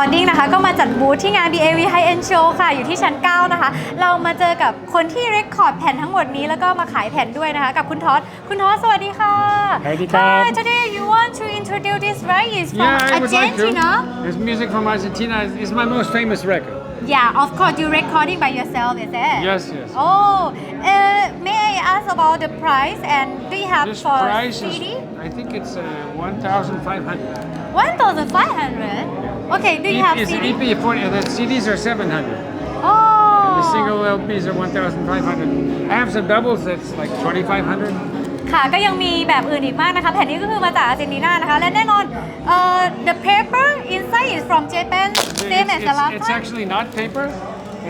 Recording นะคะ ก็มาจัดบูธที่งาน BAV High End Show ค่ะ อยู่ที่ชั้น 9 นะคะ เรามาเจอกับคนที่ record แผ่นทั้งหมดนี้ แล้วก็มาขายแผ่นด้วยนะคะ กับคุณทอสคุณทอสสวัสดีค่ะสวัสดีครับ Hi today you want to introduce this right is from Yeah, I would like to. Argentina It's music from Argentina. It's my most famous record. Yeah of course you recording by yourself is it Yes, yes. Oh uh, may I ask about the price and do you have This for price CD is, I think it's uh, 1,500. 1,500 Okay do you have It's CD EP 40, the CDs are 700. Oh The single LPs are 1,500. I have some doubles that's like 2,500. ค่ะก็ยังมีแบบอื่นอีกมากนะคะ แผ่นนี้ก็คือมาจากอาร์เจนตินานะคะ และแน่นอนเอ่อ the paper inside is from Japan same It's, as the it's, last it's time actually not paper.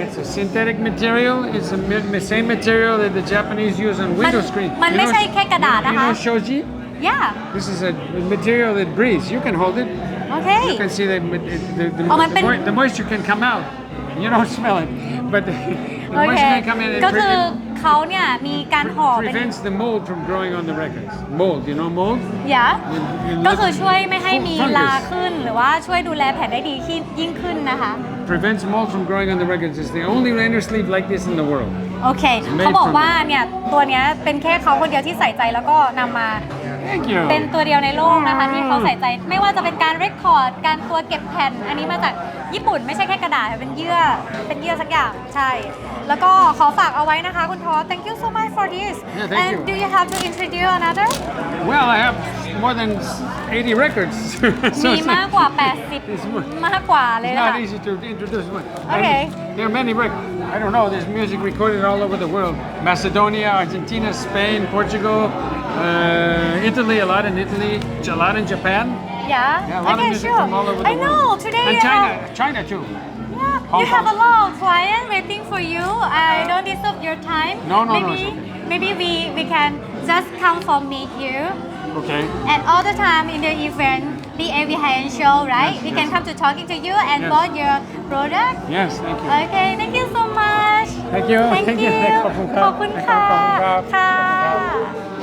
It's a synthetic material. It's the mi- mi- same material that the Japanese use on window screen. มัน You ไม่ know- ใช่แค่กระดาษ You นะคะ know shoji? yeah This is a material that breathes. You can hold it. โอเค You can see the, the, the, Oh, the,มันเป็น moi- the moisture can come out. You don't smell it, but the, the โอเค moisture can come in. It ก็คือ pre- เขาเนี่ยมีการห่อ it เป็น prevents the mold from growing on the records. Mold, you know mold? ยา You- you ก็ look- คือช่วยไม่ให้มี Fungus. ลาขึ้น หรือว่าช่วยดูแลแผ่นได้ดีขึ้นยิ่งขึ้นนะคะ Prevents mold from growing on the records. It's the only inner sleeve like this in the world. โอเค made เขาบอก from- ว่าเนี่ยตัวเนี้ยเป็นแค่เขาคนเดียวที่ใส่ใจแล้วก็นำมา Thank you. เป็นตัวเดียวในโลกนะคะที่เขาใส่ใจ ไม่ว่าจะเป็นการเรคคอร์ด การตัวเก็บแผ่น อันนี้มาจากญี่ปุ่นไม่ใช่แค่กระดาษค่ะเป็นเยื่อ เป็นเยื่อสักอย่าง ใช่ แล้วก็ขอฝากเอาไว้นะคะคุณทอ thank you so much for this Yeah, thank and you. do you have to introduce another Well, I have more than 80 records. So มี it's- มากกว่า it's more- 80 มากกว่าเลย It's นะ not คะ easy to introduce one. Okay. And there are many records. I don't know. There's music recorded all over the world. Macedonia, Argentina, Spain, Portugal, uh, Italy. A lot in Italy. A lot in Japan. yeah Yeah, a lot okay of music sure from all over the I world. know today And you China, have China too. Yeah, Hong you have a Kong. lot of clients waiting for you. I don't disturb your time. No, no, no, maybe, it's okay. Maybe we, we can just come for meet you. Okay. And all the time in the event, the AV High End Show, right? Yes, we yes. can come to talking to you and Yes. bought your product. Yes, thank you. Okay, thank you so much. Thank you. Thank Thank you. you. ขอบคุณครับ ขอบคุณค่ะ ขอบคุณครับ ค่ะ